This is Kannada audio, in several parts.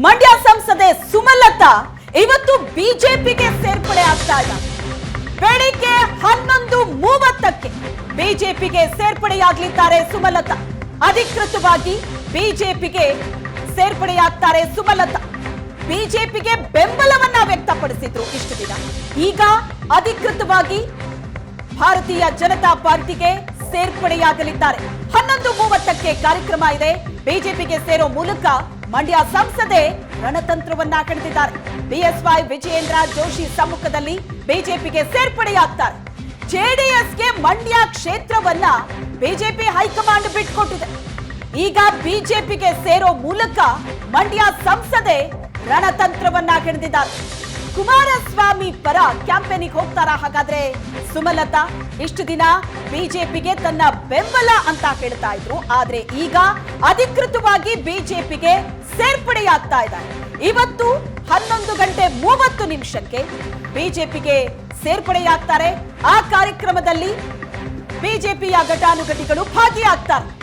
ಮಂಡ್ಯ ಸಂಸದೆ ಸುಮಲತಾ ಇವತ್ತು ಬಿಜೆಪಿಗೆ ಸೇರ್ಪಡೆ ಆಗ್ತಾ ಇಲ್ಲ ಬೆಳಿಗ್ಗೆ ಹನ್ನೊಂದು ಮೂವತ್ತಕ್ಕೆ ಬಿಜೆಪಿಗೆ ಸೇರ್ಪಡೆಯಾಗಲಿದ್ದಾರೆ ಸುಮಲತಾ. ಅಧಿಕೃತವಾಗಿ ಬಿಜೆಪಿಗೆ ಸೇರ್ಪಡೆಯಾಗ್ತಾರೆ ಸುಮಲತಾ. ಬಿಜೆಪಿಗೆ ಬೆಂಬಲವನ್ನ ವ್ಯಕ್ತಪಡಿಸಿದ್ರು ಇಷ್ಟು ದಿನ. ಈಗ ಅಧಿಕೃತವಾಗಿ ಭಾರತೀಯ ಜನತಾ ಪಾರ್ಟಿಗೆ ಸೇರ್ಪಡೆಯಾಗಲಿದ್ದಾರೆ. ಹನ್ನೊಂದು ಮೂವತ್ತಕ್ಕೆ ಕಾರ್ಯಕ್ರಮ ಇದೆ. ಬಿಜೆಪಿಗೆ ಸೇರೋ ಮೂಲಕ ಮಂಡ್ಯ ಸಂಸದೆ ರಣತಂತ್ರವನ್ನ ಕಡಿದಿದ್ದಾರೆ. ಬಿಎಸ್ವೈ ವಿಜಯೇಂದ್ರ ಜೋಶಿ ಸಮ್ಮುಖದಲ್ಲಿ ಬಿಜೆಪಿಗೆ ಸೇರ್ಪಡೆಯಾಗ್ತಾರೆ. ಜೆಡಿಎಸ್ಗೆ ಮಂಡ್ಯ ಕ್ಷೇತ್ರವನ್ನ ಬಿಜೆಪಿ ಹೈಕಮಾಂಡ್ ಬಿಟ್ಕೊಟ್ಟಿದೆ. ಈಗ ಬಿಜೆಪಿಗೆ ಸೇರೋ ಮೂಲಕ ಮಂಡ್ಯ ಸಂಸದೆ ರಣತಂತ್ರವನ್ನ ಕೆಣದಿದ್ದಾರೆ ಕುಮಾರಸ್ವಾಮಿ ಪರ ಕ್ಯಾಂಪೇನಿಗೆ ಹೋಗ್ತಾರಾ? ಹಾಗಾದ್ರೆ ಸುಮಲತಾ, ಇಷ್ಟು ದಿನ ಬಿಜೆಪಿಗೆ ತನ್ನ ಬೆಂಬಲ ಅಂತ ಹೇಳ್ತಾ ಇದ್ರು. ಆದ್ರೆ ಈಗ ಅಧಿಕೃತವಾಗಿ ಬಿಜೆಪಿಗೆ ಸೇರ್ಪಡೆಯಾಗ್ತಾ ಇದ್ದಾರೆ. ಇವತ್ತು ಹನ್ನೊಂದು ಗಂಟೆ ಮೂವತ್ತು ನಿಮಿಷಕ್ಕೆ ಬಿಜೆಪಿಗೆ ಸೇರ್ಪಡೆಯಾಗ್ತಾರೆ. ಆ ಕಾರ್ಯಕ್ರಮದಲ್ಲಿ ಬಿಜೆಪಿಯ ಘಟಾನುಘಟಿಗಳು ಭಾಗಿಯಾಗ್ತಾರೆ.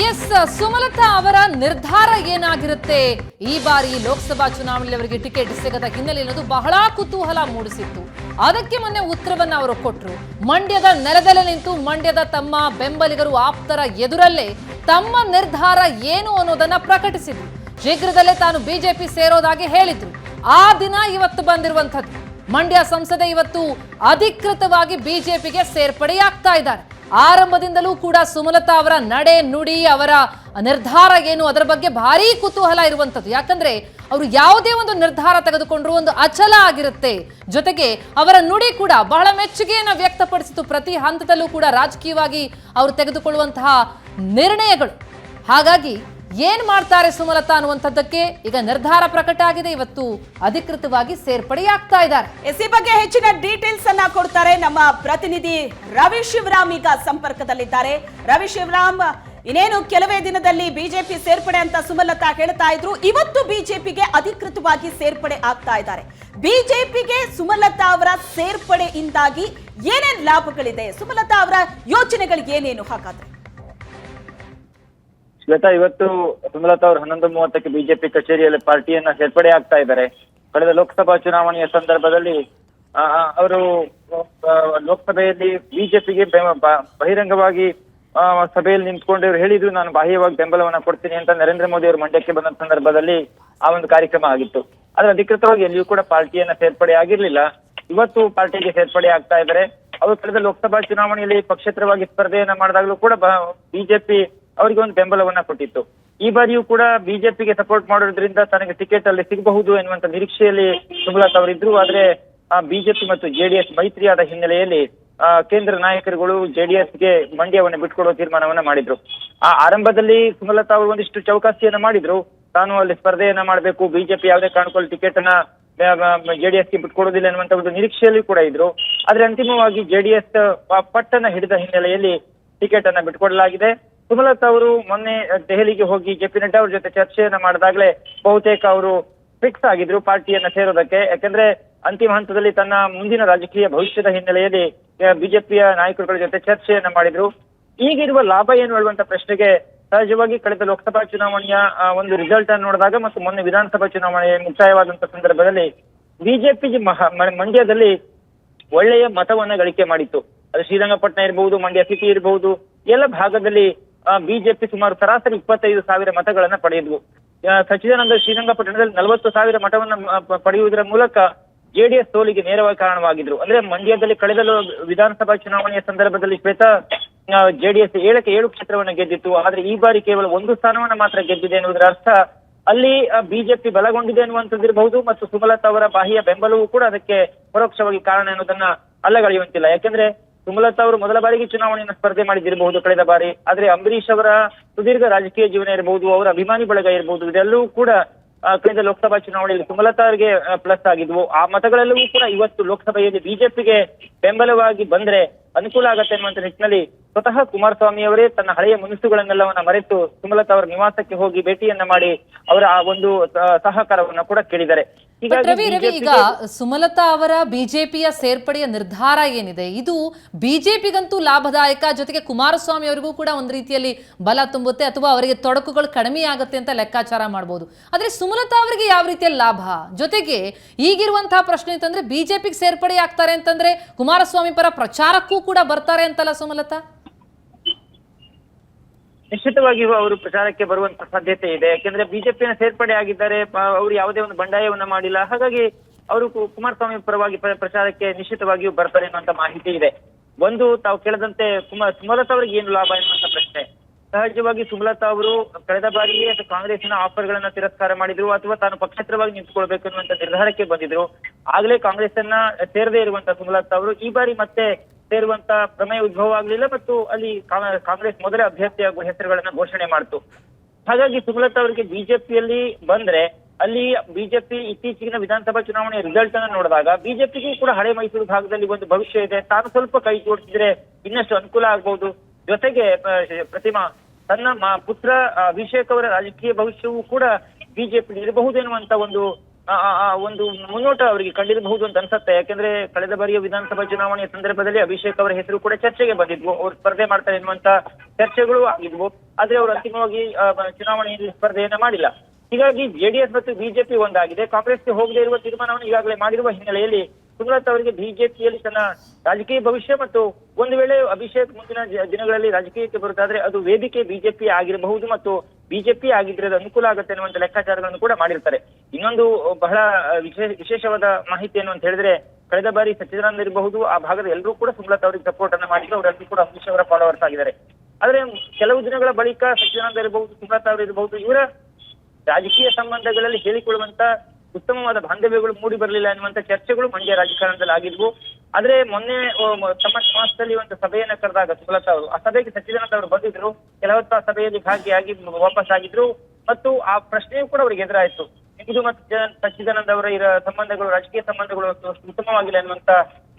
ಎಸ್, ಸುಮಲತಾ ಅವರ ನಿರ್ಧಾರ ಏನಾಗಿರುತ್ತೆ? ಈ ಬಾರಿ ಲೋಕಸಭಾ ಚುನಾವಣೆಯಲ್ಲಿ ಅವರಿಗೆ ಟಿಕೆಟ್ ಸಿಗದ ಹಿನ್ನೆಲೆ ಅನ್ನೋದು ಬಹಳ ಕುತೂಹಲ ಮೂಡಿಸಿತ್ತು. ಅದಕ್ಕೆ ಮೊನ್ನೆ ಉತ್ತರವನ್ನ ಅವರು ಕೊಟ್ಟರು ಮಂಡ್ಯದ ನೆಲದಲ್ಲೇ ನಿಂತು ಮಂಡ್ಯದ ತಮ್ಮ ಬೆಂಬಲಿಗರು ಆಪ್ತರ ಎದುರಲ್ಲೇ ತಮ್ಮ ನಿರ್ಧಾರ ಏನು ಅನ್ನೋದನ್ನ ಪ್ರಕಟಿಸಿದ್ರು. ಶೀಘ್ರದಲ್ಲೇ ತಾನು ಬಿಜೆಪಿ ಸೇರೋದಾಗಿ ಹೇಳಿದ್ರು. ಆ ದಿನ ಇವತ್ತು ಬಂದಿರುವಂಥದ್ದು. ಮಂಡ್ಯ ಸಂಸದೆ ಇವತ್ತು ಅಧಿಕೃತವಾಗಿ ಬಿಜೆಪಿಗೆ ಸೇರ್ಪಡೆಯಾಗ್ತಾ ಇದ್ದಾರೆ. ಆರಂಭದಿಂದಲೂ ಕೂಡ ಸುಮಲತಾ ಅವರ ನಡೆ ನುಡಿ, ಅವರ ನಿರ್ಧಾರ ಏನು, ಅದರ ಬಗ್ಗೆ ಭಾರಿ ಕುತೂಹಲ ಇರುವಂಥದ್ದು. ಯಾಕಂದ್ರೆ ಅವರು ಯಾವುದೇ ಒಂದು ನಿರ್ಧಾರ ತೆಗೆದುಕೊಂಡ್ರು ಒಂದು ಅಚಲ ಆಗಿರುತ್ತೆ. ಜೊತೆಗೆ ಅವರ ನುಡಿ ಕೂಡ ಬಹಳ ಮೆಚ್ಚುಗೆಯನ್ನು ವ್ಯಕ್ತಪಡಿಸಿತು. ಪ್ರತಿ ಹಂತದಲ್ಲೂ ಕೂಡ ರಾಜಕೀಯವಾಗಿ ಅವರು ತೆಗೆದುಕೊಳ್ಳುವಂತಹ ನಿರ್ಣಯಗಳು. ಹಾಗಾಗಿ ಏನ್ ಮಾಡ್ತಾರೆ ಸುಮಲತಾ ಅನ್ನುವಂಥದ್ದಕ್ಕೆ ಈಗ ನಿರ್ಧಾರ ಪ್ರಕಟ ಆಗಿದೆ. ಇವತ್ತು ಅಧಿಕೃತವಾಗಿ ಸೇರ್ಪಡೆಯಾಗ್ತಾ ಇದ್ದಾರೆ. ಎಸ್ ಬಗ್ಗೆ ಹೆಚ್ಚಿನ ಡೀಟೇಲ್ಸ್ ಅನ್ನ ಕೊಡ್ತಾರೆ ನಮ್ಮ ಪ್ರತಿನಿಧಿ ರವಿ ಶಿವರಾಮ್ ಈಗ ಸಂಪರ್ಕದಲ್ಲಿದ್ದಾರೆ. ರವಿ ಶಿವರಾಮ್, ಇನ್ನೇನು ಕೆಲವೇ ದಿನದಲ್ಲಿ ಬಿಜೆಪಿ ಸೇರ್ಪಡೆ ಅಂತ ಸುಮಲತಾ ಹೇಳ್ತಾ ಇದ್ರು. ಇವತ್ತು ಬಿಜೆಪಿಗೆ ಅಧಿಕೃತವಾಗಿ ಸೇರ್ಪಡೆ ಆಗ್ತಾ ಇದ್ದಾರೆ. ಬಿಜೆಪಿಗೆ ಸುಮಲತಾ ಅವರ ಸೇರ್ಪಡೆಯಿಂದಾಗಿ ಏನೇನ್ ಲಾಭಗಳಿದೆ? ಸುಮಲತಾ ಅವರ ಯೋಚನೆಗಳು ಏನೇನು ಹಾಗಾದ್ರೆ? ಶ್ವೇತಾ ಇವತ್ತು ಸುಮಲತಾ ಅವರು ಹನ್ನೊಂದು ಮೂವತ್ತಕ್ಕೆ ಬಿಜೆಪಿ ಕಚೇರಿಯಲ್ಲಿ ಪಾರ್ಟಿಯನ್ನ ಸೇರ್ಪಡೆ ಆಗ್ತಾ ಇದ್ದಾರೆ. ಕಳೆದ ಲೋಕಸಭಾ ಚುನಾವಣೆಯ ಸಂದರ್ಭದಲ್ಲಿ ಅವರು ಲೋಕಸಭೆಯಲ್ಲಿ ಬಿಜೆಪಿಗೆ ಬಹಿರಂಗವಾಗಿ ಸಭೆಯಲ್ಲಿ ನಿಂತ್ಕೊಂಡು ಇವರು ಹೇಳಿದ್ರು, ನಾನು ಬಾಹ್ಯವಾಗಿ ಬೆಂಬಲವನ್ನ ಕೊಡ್ತೀನಿ ಅಂತ ನರೇಂದ್ರ ಮೋದಿ ಅವರು ಮಂಡ್ಯಕ್ಕೆ ಬಂದ ಸಂದರ್ಭದಲ್ಲಿ ಆ ಒಂದು ಕಾರ್ಯಕ್ರಮ ಆಗಿತ್ತು. ಆದ್ರೆ ಅಧಿಕೃತವಾಗಿ ಎಲ್ಲಿಯೂ ಕೂಡ ಪಾರ್ಟಿಯನ್ನ ಸೇರ್ಪಡೆ ಆಗಿರ್ಲಿಲ್ಲ. ಇವತ್ತು ಪಾರ್ಟಿಗೆ ಸೇರ್ಪಡೆ ಆಗ್ತಾ ಇದ್ದಾರೆ. ಅವರು ಕಳೆದ ಲೋಕಸಭಾ ಚುನಾವಣೆಯಲ್ಲಿ ಪಕ್ಷೇತರವಾಗಿ ಸ್ಪರ್ಧೆಯನ್ನ ಮಾಡಿದಾಗಲೂ ಕೂಡ ಬಿಜೆಪಿ ಅವರಿಗೆ ಒಂದು ಬೆಂಬಲವನ್ನ ಕೊಟ್ಟಿತ್ತು. ಈ ಬಾರಿಯೂ ಕೂಡ ಬಿಜೆಪಿಗೆ ಸಪೋರ್ಟ್ ಮಾಡೋದ್ರಿಂದ ತನಗೆ ಟಿಕೆಟ್ ಅಲ್ಲಿ ಸಿಗಬಹುದು ಎನ್ನುವಂತ ನಿರೀಕ್ಷೆಯಲ್ಲಿ ಸುಮಲತಾ ಅವರಿದ್ರು. ಆದ್ರೆ ಬಿಜೆಪಿ ಮತ್ತು ಜೆಡಿಎಸ್ ಮೈತ್ರಿಯಾದ ಹಿನ್ನೆಲೆಯಲ್ಲಿ ಆ, ಕೇಂದ್ರ ನಾಯಕರುಗಳು ಜೆಡಿಎಸ್ಗೆ ಮಂಡ್ಯವನ್ನು ಬಿಟ್ಕೊಡುವ ತೀರ್ಮಾನವನ್ನ ಮಾಡಿದ್ರು. ಆ ಆರಂಭದಲ್ಲಿ ಸುಮಲತಾ ಅವರು ಒಂದಿಷ್ಟು ಚೌಕಾಸಿಯನ್ನ ಮಾಡಿದ್ರು. ತಾನು ಅಲ್ಲಿ ಸ್ಪರ್ಧೆಯನ್ನ ಮಾಡಬೇಕು ಬಿಜೆಪಿ ಯಾವುದೇ ಕಾರಣಕ್ಕೂ ಟಿಕೆಟ್ ಅನ್ನ ಜೆಡಿಎಸ್ಗೆ ಬಿಟ್ಕೊಡೋದಿಲ್ಲ ಎನ್ನುವಂತ ಒಂದು ನಿರೀಕ್ಷೆಯಲ್ಲಿ ಕೂಡ ಇದ್ರು. ಆದ್ರೆ ಅಂತಿಮವಾಗಿ ಜೆಡಿಎಸ್ ಪಟ್ಟನ್ನ ಹಿಡಿದ ಹಿನ್ನೆಲೆಯಲ್ಲಿ ಟಿಕೆಟ್ ಅನ್ನ ಬಿಟ್ಕೊಡಲಾಗಿದೆ. ಸುಮಲತಾ ಅವರು ಮೊನ್ನೆ ದೆಹಲಿಗೆ ಹೋಗಿ ಜೆ ಪಿ ನಡ್ಡಾ ಅವ್ರ ಜೊತೆ ಚರ್ಚೆಯನ್ನ ಮಾಡಿದಾಗಲೇ ಬಹುತೇಕ ಅವರು ಫಿಕ್ಸ್ ಆಗಿದ್ರು ಪಾರ್ಟಿಯನ್ನ ಸೇರೋದಕ್ಕೆ. ಯಾಕಂದ್ರೆ ಅಂತಿಮ ಹಂತದಲ್ಲಿ ತನ್ನ ಮುಂದಿನ ರಾಜಕೀಯ ಭವಿಷ್ಯದ ಹಿನ್ನೆಲೆಯಲ್ಲಿ ಬಿಜೆಪಿಯ ನಾಯಕರುಗಳ ಜೊತೆ ಚರ್ಚೆಯನ್ನ ಮಾಡಿದ್ರು. ಈಗಿರುವ ಲಾಭ ಏನು ಹೇಳುವಂತ ಪ್ರಶ್ನೆಗೆ ಸಹಜವಾಗಿ ಕಳೆದ ಲೋಕಸಭಾ ಚುನಾವಣೆಯ ಒಂದು ರಿಸಲ್ಟ್ ಅನ್ನು ನೋಡಿದಾಗ ಮತ್ತು ಮೊನ್ನೆ ವಿಧಾನಸಭಾ ಚುನಾವಣೆ ಮುಕ್ತಾಯವಾದಂತಹ ಸಂದರ್ಭದಲ್ಲಿ ಬಿಜೆಪಿ ಮಂಡ್ಯದಲ್ಲಿ ಒಳ್ಳೆಯ ಮತವನ್ನ ಗಳಿಕೆ ಮಾಡಿತ್ತು. ಅದು ಶ್ರೀರಂಗಪಟ್ಟಣ ಇರಬಹುದು ಮಂಡ್ಯ ಸಿಟಿ ಇರಬಹುದು ಎಲ್ಲ ಭಾಗದಲ್ಲಿ ಬಿಜೆಪಿ ಸುಮಾರು ಸರಾಸರಿ ಇಪ್ಪತ್ತೈದು ಸಾವಿರ ಮತಗಳನ್ನ ಪಡೆಯಿದ್ವು ಸಚ್ಚಿದಾನಂದ ಶ್ರೀರಂಗಪಟ್ಟಣದಲ್ಲಿ ನಲವತ್ತು ಸಾವಿರ ಮತವನ್ನ ಪಡೆಯುವುದರ ಮೂಲಕ ಜೆಡಿಎಸ್ ಸೋಲಿಗೆ ನೇರವಾಗಿ ಕಾರಣವಾಗಿದ್ರು. ಅಂದ್ರೆ ಮಂಡ್ಯದಲ್ಲಿ ಕಳೆದ ವಿಧಾನಸಭಾ ಚುನಾವಣೆಯ ಸಂದರ್ಭದಲ್ಲಿ ಶ್ವೇತಾ ಜೆಡಿಎಸ್ ಏಳಕ್ಕೆ ಏಳು ಕ್ಷೇತ್ರವನ್ನು ಗೆದ್ದಿತ್ತು. ಆದ್ರೆ ಈ ಬಾರಿ ಕೇವಲ ಒಂದು ಸ್ಥಾನವನ್ನ ಮಾತ್ರ ಗೆದ್ದಿದೆ ಎನ್ನುವುದರ ಅರ್ಥ ಅಲ್ಲಿ ಬಿಜೆಪಿ ಬಲಗೊಂಡಿದೆ ಅನ್ನುವಂಥದ್ದಿರಬಹುದು ಮತ್ತು ಸುಮಲತಾ ಅವರ ಬಾಹ್ಯ ಬೆಂಬಲವೂ ಕೂಡ ಅದಕ್ಕೆ ಪರೋಕ್ಷವಾಗಿ ಕಾರಣ ಎನ್ನುವುದನ್ನ ಅಲ್ಲಗಳೆಯುವಂತಿಲ್ಲ. ಯಾಕೆಂದ್ರೆ ಸುಮಲತಾ ಅವರು ಮೊದಲ ಬಾರಿಗೆ ಚುನಾವಣೆಯನ್ನು ಸ್ಪರ್ಧೆ ಮಾಡಿದಿರಬಹುದು ಕಳೆದ ಬಾರಿ. ಆದ್ರೆ ಅಂಬರೀಶ್ ಅವರ ಸುದೀರ್ಘ ರಾಜಕೀಯ ಜೀವನ ಇರಬಹುದು, ಅವರ ಅಭಿಮಾನಿ ಬಳಗ ಇರಬಹುದು, ಇದೆಲ್ಲವೂ ಕೂಡ ಕಳೆದ ಲೋಕಸಭಾ ಚುನಾವಣೆಯಲ್ಲಿ ಸುಮಲತಾ ಅವರಿಗೆ ಪ್ಲಸ್ ಆಗಿದ್ವು. ಆ ಮತಗಳೆಲ್ಲವೂ ಕೂಡ ಇವತ್ತು ಲೋಕಸಭೆಯಲ್ಲಿ ಬಿಜೆಪಿಗೆ ಬೆಂಬಲವಾಗಿ ಬಂದ್ರೆ ಅನುಕೂಲ ಆಗತ್ತೆ ಅನ್ನುವಂತ ನಿಟ್ಟಿನಲ್ಲಿ ಸ್ವತಃ ಕುಮಾರಸ್ವಾಮಿ ಅವರೇ ತನ್ನ ಹಳೆಯ ಮುನಿಸುಗಳನ್ನೆಲ್ಲವನ್ನ ಮರೆತು ಸುಮಲತಾ ಅವರ ನಿವಾಸಕ್ಕೆ ಹೋಗಿ ಭೇಟಿಯನ್ನ ಮಾಡಿ ಅವರ ಆ ಒಂದು ಸಹಕಾರವನ್ನ ಕೂಡ ಕೇಳಿದ್ದಾರೆ. ರವಿ ರವಿ ಈಗ ಸುಮಲತಾ ಅವರ ಬಿಜೆಪಿಯ ಸೇರ್ಪಡೆಯ ನಿರ್ಧಾರ ಏನಿದೆ? ಇದು ಬಿಜೆಪಿಗಂತೂ ಲಾಭದಾಯಕ ಜೊತೆಗೆ ಕುಮಾರಸ್ವಾಮಿ ಅವರಿಗೂ ಕೂಡ ಒಂದು ರೀತಿಯಲ್ಲಿ ಬಲ ತುಂಬುತ್ತೆ ಅಥವಾ ಅವರಿಗೆ ತೊಡಕುಗಳು ಕಡಿಮೆ ಆಗುತ್ತೆ ಅಂತ ಲೆಕ್ಕಾಚಾರ ಮಾಡಬಹುದು ಆದ್ರೆ ಸುಮಲತಾ ಅವರಿಗೆ ಯಾವ ರೀತಿಯ ಲಾಭ? ಜೊತೆಗೆ ಈಗಿರುವಂತಹ ಪ್ರಶ್ನೆ ಅಂತಂದ್ರೆ ಬಿಜೆಪಿಗೆ ಸೇರ್ಪಡೆ ಆಗ್ತಾರೆ ಅಂತಂದ್ರೆ ಕುಮಾರಸ್ವಾಮಿ ಪರ ಪ್ರಚಾರಕ್ಕೂ ಕೂಡ ಬರ್ತಾರೆ ಅಂತಲ್ಲ ಸುಮಲತಾ? ನಿಶ್ಚಿತವಾಗಿಯೂ ಅವರು ಪ್ರಚಾರಕ್ಕೆ ಬರುವಂತ ಸಾಧ್ಯತೆ ಇದೆ. ಯಾಕೆಂದ್ರೆ ಬಿಜೆಪಿನ ಸೇರ್ಪಡೆ ಆಗಿದ್ದಾರೆ ಅವರು ಯಾವುದೇ ಒಂದು ಬಂಡಾಯವನ್ನ ಮಾಡಿಲ್ಲ. ಹಾಗಾಗಿ ಅವರು ಕುಮಾರಸ್ವಾಮಿ ಪರವಾಗಿ ಪ್ರ- ಪ್ರಚಾರಕ್ಕೆ ನಿಶ್ಚಿತವಾಗಿಯೂ ಬರ್ತಾರೆ ಅನ್ನುವಂತ ಮಾಹಿತಿ ಇದೆ. ಒಂದು, ತಾವು ಕೇಳದಂತೆ ಕುಮಾರ್ ಸುಮಲತಾ ಅವರಿಗೆ ಏನು ಲಾಭ ಎನ್ನುವಂತ ಪ್ರಶ್ನೆ. ಸಹಜವಾಗಿ ಸುಮಲತಾ ಅವರು ಕಳೆದ ಬಾರಿಯೇ ಕಾಂಗ್ರೆಸ್ನ ಆಫರ್ ಗಳನ್ನ ತಿರಸ್ಕಾರ ಮಾಡಿದ್ರು, ಅಥವಾ ತಾನು ಪಕ್ಷೇತರವಾಗಿ ನಿಂತುಕೊಳ್ಬೇಕು ಅನ್ನುವಂತ ನಿರ್ಧಾರಕ್ಕೆ ಬಂದಿದ್ರು. ಆಗ್ಲೇ ಕಾಂಗ್ರೆಸ್ ಅನ್ನ ಸೇರದೇ ಇರುವಂತ ಸುಮಲತಾ ಅವರು ಈ ಬಾರಿ ಮತ್ತೆ ಸೇರುವಂತ ಪ್ರಮೇಯ ಉದ್ಭವ ಆಗಲಿಲ್ಲ ಮತ್ತು ಅಲ್ಲಿ ಕಾಂಗ್ರೆಸ್ ಮೊದಲೇ ಅಭ್ಯರ್ಥಿಯಾಗುವ ಹೆಸರುಗಳನ್ನ ಘೋಷಣೆ ಮಾಡಿತು. ಹಾಗಾಗಿ ಸುಮಲತಾ ಅವರಿಗೆ ಬಿಜೆಪಿಯಲ್ಲಿ ಬಂದ್ರೆ ಅಲ್ಲಿ ಬಿಜೆಪಿ ಇತ್ತೀಚಿನ ವಿಧಾನಸಭಾ ಚುನಾವಣೆ ರಿಸಲ್ಟ್ ಅನ್ನ ನೋಡಿದಾಗ ಬಿಜೆಪಿಗೂ ಕೂಡ ಹಳೆ ಮೈಸೂರು ಭಾಗದಲ್ಲಿ ಒಂದು ಭವಿಷ್ಯ ಇದೆ. ತಾನು ಸ್ವಲ್ಪ ಕೈ ಜೋಡಿಸಿದ್ರೆ ಇನ್ನಷ್ಟು ಅನುಕೂಲ ಆಗ್ಬಹುದು ಜೊತೆಗೆ ಪ್ರತಿಮಾ ತನ್ನ ಪುತ್ರ ಅಭಿಷೇಕ್ ಅವರ ರಾಜಕೀಯ ಭವಿಷ್ಯವೂ ಕೂಡ ಬಿಜೆಪಿ ಇರಬಹುದೇನ್ನುವಂತ ಒಂದು ಆ, ಆ, ಆ, ಒಂದು ಮುನ್ನೋಟ ಅವರಿಗೆ ಕಂಡಿರಬಹುದು ಅಂತ ಅನ್ಸುತ್ತೆ. ಯಾಕಂದ್ರೆ ಕಳೆದ ಬಾರಿಯ ವಿಧಾನಸಭಾ ಚುನಾವಣೆಯ ಸಂದರ್ಭದಲ್ಲಿ ಅಭಿಷೇಕ್ ಅವರ ಹೆಸರು ಕೂಡ ಚರ್ಚೆಗೆ ಬಂದಿದ್ವು. ಅವ್ರು ಸ್ಪರ್ಧೆ ಮಾಡ್ತಾರೆ ಎನ್ನುವಂತ ಚರ್ಚೆಗಳು ಆಗಿದ್ವು. ಆದ್ರೆ ಅವರು ಅಂತಿಮವಾಗಿ ಚುನಾವಣೆಯಲ್ಲಿ ಸ್ಪರ್ಧೆಯನ್ನ ಮಾಡಿಲ್ಲ. ಹೀಗಾಗಿ ಜೆಡಿಎಸ್ ಮತ್ತು ಬಿಜೆಪಿ ಒಂದಾಗಿದೆ. ಕಾಂಗ್ರೆಸ್ಗೆ ಹೋಗದೇ ಇರುವ ತೀರ್ಮಾನವನ್ನು ಈಗಾಗಲೇ ಮಾಡಿರುವ ಹಿನ್ನೆಲೆಯಲ್ಲಿ ಸುಮಲತ್ ಅವರಿಗೆ ಬಿಜೆಪಿಯಲ್ಲಿ ತನ್ನ ರಾಜಕೀಯ ಭವಿಷ್ಯ ಮತ್ತು ಒಂದು ವೇಳೆ ಅಭಿಷೇಕ್ ಮುಂದಿನ ದಿನಗಳಲ್ಲಿ ರಾಜಕೀಯಕ್ಕೆ ಬರುತ್ತಾದ್ರೆ ಅದು ವೇದಿಕೆ ಬಿಜೆಪಿ ಆಗಿರಬಹುದು ಮತ್ತು ಬಿಜೆಪಿ ಆಗಿದ್ರೆ ಅದು ಅನುಕೂಲ ಆಗುತ್ತೆ ಅನ್ನುವಂತ ಲೆಕ್ಕಾಚಾರಗಳನ್ನು ಕೂಡ ಮಾಡಿರ್ತಾರೆ. ಇನ್ನೊಂದು ಬಹಳ ವಿಶೇಷ, ವಿಶೇಷವಾದ ಮಾಹಿತಿ ಏನು ಅಂತ ಹೇಳಿದ್ರೆ, ಕಳೆದ ಬಾರಿ ಸಚ್ಚಿದಾನಂದ ಇರಬಹುದು, ಆ ಭಾಗದ ಎಲ್ಲರೂ ಕೂಡ ಸುಮಲತಾ ಅವರಿಗೆ ಸಪೋರ್ಟ್ ಅನ್ನ ಮಾಡಿದ್ರು, ಅವರೆಲ್ಲರೂ ಕೂಡ ಅಮಿತ್ ಶಾ ಅವರ ಫಾಲೋವರ್ಸ್ ಆಗಿದ್ದಾರೆ. ಆದ್ರೆ, ಕೆಲವು ದಿನಗಳ ಬಳಿಕ ಸಚ್ಚಿದಾನಂದ ಇರಬಹುದು, ಸುಮಲತಾ ಅವರು ಇರಬಹುದು, ಇವರ ರಾಜಕೀಯ ಸಂಬಂಧಗಳಲ್ಲಿ ಹೇಳಿಕೊಳ್ಳುವಂತ ಉತ್ತಮವಾದ ಬಾಂಧವ್ಯಗಳು ಮೂಡಿ ಬರಲಿಲ್ಲ ಎನ್ನುವಂತ ಚರ್ಚೆಗಳು ಮಂಡ್ಯ ರಾಜಕಾರಣದಲ್ಲಿ ಆಗಿದ್ವು. ಆದ್ರೆ ಮೊನ್ನೆ ತಮ್ಮ ನಿವಾಸದಲ್ಲಿ ಒಂದು ಸಭೆಯನ್ನ ಕರೆದಾಗ ಸುಮಲತಾ ಅವರು, ಆ ಸಭೆಗೆ ಸಚ್ಚಿದಾನಂದ ಅವರು ಬಂದಿದ್ರು, ಕೆಲವತ್ತ ಸಭೆಯಲ್ಲಿ ಭಾಗಿಯಾಗಿ ವಾಪಸ್ ಆಗಿದ್ರು, ಮತ್ತು ಆ ಪ್ರಶ್ನೆಯೂ ಕೂಡ ಅವರಿಗೆ ಎದುರಾಯಿತು. ಇದು ಮತ್ತು ಸಚ್ಚಿದಾನಂದ ಅವರ ಇರ ಸಂಬಂಧಗಳು, ರಾಜಕೀಯ ಸಂಬಂಧಗಳು ಅಷ್ಟು ಉತ್ತಮವಾಗಿಲ್ಲ ಎನ್ನುವಂತ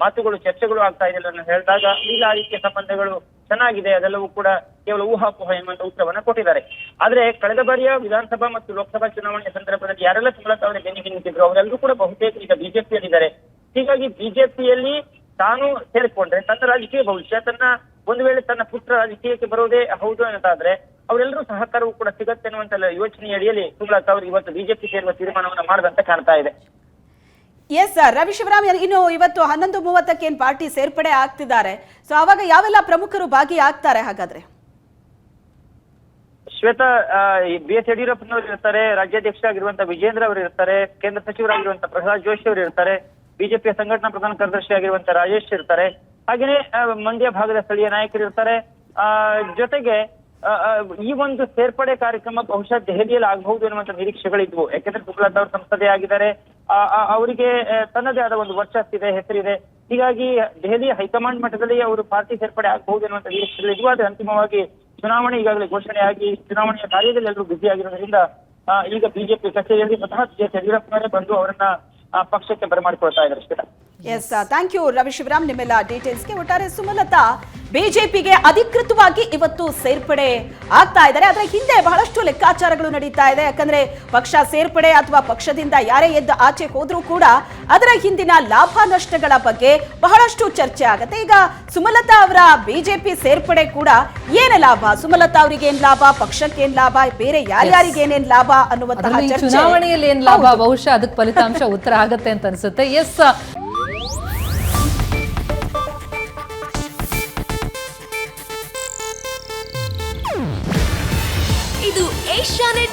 ಮಾತುಗಳು, ಚರ್ಚೆಗಳು ಆಗ್ತಾ ಇದೆ ಅಂತ ಹೇಳಿದಾಗ, ಈಗ ರೀತಿಯ ಸಂಬಂಧಗಳು ಚೆನ್ನಾಗಿದೆ, ಅದೆಲ್ಲವೂ ಕೂಡ ಕೇವಲ ಊಹಾಪೋಹ ಎನ್ನುವಂತ ಉತ್ತರವನ್ನ ಕೊಟ್ಟಿದ್ದಾರೆ. ಆದ್ರೆ ಕಳೆದ ಬಾರಿಯ ವಿಧಾನಸಭಾ ಮತ್ತು ಲೋಕಸಭಾ ಚುನಾವಣೆಯ ಸಂದರ್ಭದಲ್ಲಿ ಯಾರೆಲ್ಲ ಸುಮಲತಾ ಅವರ ಬೆನ್ನಿಗೆ ನಿಂತಿದ್ರು, ಅವರೆಲ್ಲರೂ ಕೂಡ ಬಹುತೇಕ ಈಗ ಬಿಜೆಪಿಯಲ್ಲಿದ್ದಾರೆ ಹೀಗಾಗಿ ಬಿಜೆಪಿಯಲ್ಲಿ ತಾನು ಸೇರಿಕೊಂಡ್ರೆ ತನ್ನ ರಾಜಕೀಯ ಭವಿಷ್ಯ ತನ್ನ ಒಂದು ವೇಳೆ ತನ್ನ ಪುತ್ರ ರಾಜಕೀಯಕ್ಕೆ ಬರೋದೇ ಹೌದು ಅನ್ನೋದಾದ್ರೆ ಅವರೆಲ್ಲರೂ ಸಹಕಾರವೂ ಕೂಡ ಸಿಗತ್ತೆ ಅನ್ನುವಂತ ಯೋಚನೆ ಅಡಿಯಲ್ಲಿ ಸುಮಲತಾ ಅವರು ಇವತ್ತು ಬಿಜೆಪಿ ಸೇರುವ ತೀರ್ಮಾನವನ್ನ ಮಾಡದಂತ ಕಾಣ್ತಾ ಇದೆ. ಎಸ್ ಸರ್ ರವಿ ಶಿವರಾಮ್ ಇನ್ನು ಇವತ್ತು ಹನ್ನೊಂದು ಮೂವತ್ತಕ್ಕೆ ಏನ್ ಪಾರ್ಟಿ ಸೇರ್ಪಡೆ ಆಗ್ತಿದ್ದಾರೆ. ಸೊ ಅವಾಗ ಯಾವೆಲ್ಲ ಪ್ರಮುಖರು ಭಾಗಿಯಾಗ್ತಾರೆ ಹಾಗಾದ್ರೆ? ಶ್ವೇತಾ ಬಿ ಎಸ್ ಯಡಿಯೂರಪ್ಪನವರು ಇರ್ತಾರೆ ರಾಜ್ಯಾಧ್ಯಕ್ಷ ಆಗಿರುವಂತ ವಿಜೇಂದ್ರ ಅವರು ಇರ್ತಾರೆ ಕೇಂದ್ರ ಸಚಿವರಾಗಿರುವಂತ ಪ್ರಹ್ಲಾದ್ ಜೋಶಿ ಅವರು ಇರ್ತಾರೆ. ಬಿಜೆಪಿಯ ಸಂಘಟನಾ ಪ್ರಧಾನ ಕಾರ್ಯದರ್ಶಿ ಆಗಿರುವಂತಹ ರಾಜೇಶ್ ಇರ್ತಾರೆ. ಹಾಗೇನೆ ಮಂಡ್ಯ ಭಾಗದ ಸ್ಥಳೀಯ ನಾಯಕರು ಇರ್ತಾರೆ. ಆ, ಜೊತೆಗೆ ಈ ಒಂದು ಸೇರ್ಪಡೆ ಕಾರ್ಯಕ್ರಮ ಬಹುಶಃ ದೆಹಲಿಯಲ್ಲಿ ಆಗಬಹುದು ಎನ್ನುವಂತ ನಿರೀಕ್ಷೆಗಳಿದ್ವು. ಯಾಕೆಂದ್ರೆ ಸುಮಲತಾ ಅವರು ಸಂಸದೆ ಆಗಿದ್ದಾರೆ. ಅವರಿಗೆ ತನ್ನದೇ ಆದ ಒಂದು ವರ್ಚಸ್ಸಿದೆ ಹೆಸರಿದೆ. ಹೀಗಾಗಿ ದೆಹಲಿಯ ಹೈಕಮಾಂಡ್ ಮಟ್ಟದಲ್ಲಿ ಅವರು ಪಾರ್ಟಿ ಸೇರ್ಪಡೆ ಆಗಬಹುದು ಎನ್ನುವಂತ ನಿರೀಕ್ಷೆಗಳಿದ್ವು. ಆದ್ರೆ ಅಂತಿಮವಾಗಿ ಚುನಾವಣೆ ಈಗಾಗಲೇ ಘೋಷಣೆಯಾಗಿ ಚುನಾವಣೆಯ ಕಾರ್ಯದಲ್ಲಿ ಎಲ್ಲರೂ ಬ್ಯುಸಿ ಆಗಿರೋದ್ರಿಂದ ಈಗ ಬಿಜೆಪಿ ಕಚೇರಿಯಲ್ಲಿ ಸ್ವತಃ ಯಡಿಯೂರಪ್ಪನವರೇ ಬಂದು ಅವರನ್ನ ಪಕ್ಷಕ್ಕೆ ಬರಮಾಡಿಕೊಳ್ತಾ ಇದ್ದಾರೆ yes thank you Ravi Shivaram ನಿಮ್ಮೆಲ್ಲ ಡೀಟೇಲ್ಸ್ಗೆ ಒಟ್ಟಾರೆ ಸುಮಲತಾ ಬಿಜೆಪಿಗೆ ಅಧಿಕೃತವಾಗಿ ಇವತ್ತು ಸೇರ್ಪಡೆ ಆಗ್ತಾ ಇದ್ದಾರೆ. ಅದರ ಹಿಂದೆ ಬಹಳಷ್ಟು ಲೆಕ್ಕಾಚಾರಗಳು ನಡೀತಾ ಇದೆ. ಯಾಕಂದ್ರೆ ಪಕ್ಷ ಸೇರ್ಪಡೆ ಅಥವಾ ಪಕ್ಷದಿಂದ ಯಾರೇ ಎದ್ದು ಆಚೆ ಹೋದ್ರೂ ಕೂಡ ಅದರ ಹಿಂದಿನ ಲಾಭ ನಷ್ಟಗಳ ಬಗ್ಗೆ ಬಹಳಷ್ಟು ಚರ್ಚೆ ಆಗುತ್ತೆ. ಈಗ ಸುಮಲತಾ ಅವರ ಬಿಜೆಪಿ ಸೇರ್ಪಡೆ ಕೂಡ ಏನು ಲಾಭ? ಸುಮಲತಾ ಅವರಿಗೆ ಏನ್ ಲಾಭ? ಪಕ್ಷಕ್ಕೆ ಏನ್ ಲಾಭ? ಬೇರೆ ಯಾರ್ಯಾರಿಗೆ ಏನೇನ್ ಲಾಭ ಅನ್ನುವಂತಹ ಚುನಾವಣೆಯಲ್ಲಿ ಏನ್ ಲಾಭ. ಬಹುಶಃ ಅದಕ್ಕೆ ಫಲಿತಾಂಶ ಉತ್ತರ ಆಗುತ್ತೆ ಅಂತ ಅನ್ಸುತ್ತೆ. ಎಸ್